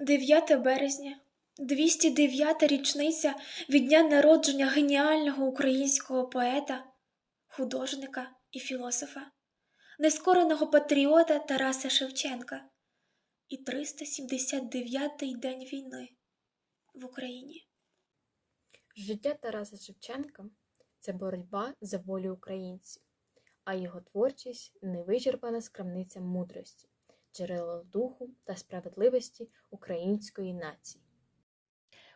9 березня, 209 річниця від дня народження геніального українського поета, художника і філософа, нескореного патріота Тараса Шевченка і 379-й день війни в Україні. Життя Тараса Шевченка це боротьба за волю українців, а його творчість невичерпана скарбниця мудрості, джерело духу та справедливості української нації.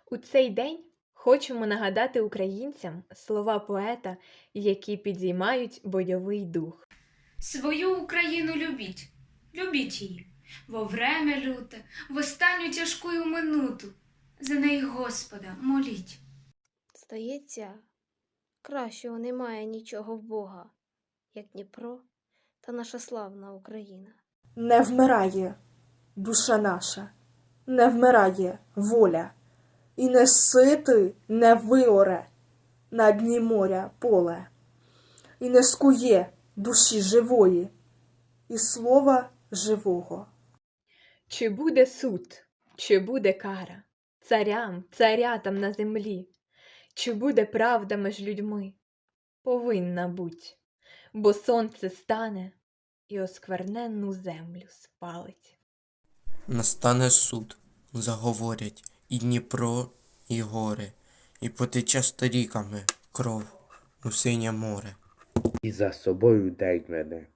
У цей день хочемо нагадати українцям слова поета, які підіймають бойовий дух. Свою Україну любіть, любіть її, во время люте, в останню тяжку минуту. За неї Господа моліть. Здається, кращого немає нічого в Бога, як Дніпро та наша славна Україна. Не вмирає душа наша, не вмирає воля, і не сити не виоре на дні моря поле, і не скує душі живої, і слова живого. Чи буде суд, чи буде кара царям, царятам на землі, чи буде правда між людьми? Повинна буть, бо сонце стане і оскверненну землю спалить. Настане суд, заговорять і Дніпро, і гори, і потече сторіками кров у синє море. І за собою день мене,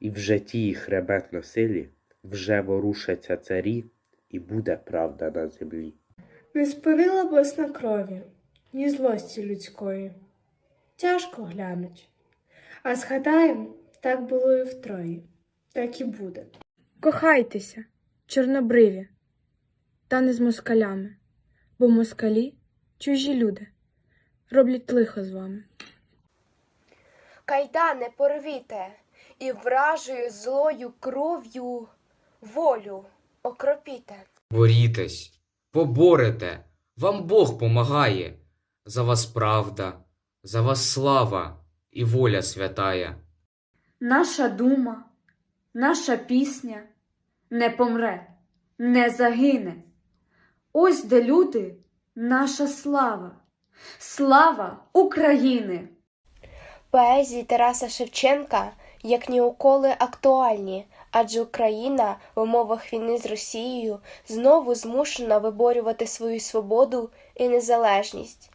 і вже тій хребет на силі, вже ворушаться царі, і буде правда на землі. Не спинила блесна крові, ні злості людської. Тяжко глянуть. А згадаєм, так було і втрої, так і буде. Кохайтеся, чорнобриві, та не з москалями, бо москалі чужі люди, роблять лихо з вами. Кайдане порвіте, і вражою злою кров'ю волю окропіте. Борітесь, поборете, вам Бог помагає. За вас правда, за вас слава і воля святая. Наша дума, наша пісня не помре, не загине. Ось де люди, наша слава, слава України. Поезії Тараса Шевченка як ніколи актуальні, адже Україна в умовах війни з Росією знову змушена виборювати свою свободу і незалежність.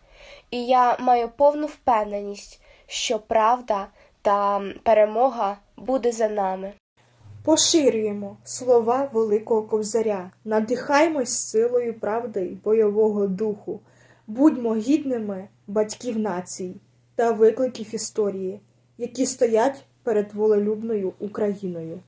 І я маю повну впевненість, що правда та перемога буде за нами. Поширюємо слова Великого Ковзаря, надихаймось силою правди й бойового духу, будьмо гідними батьків націй та викликів історії, які стоять перед волелюбною Україною.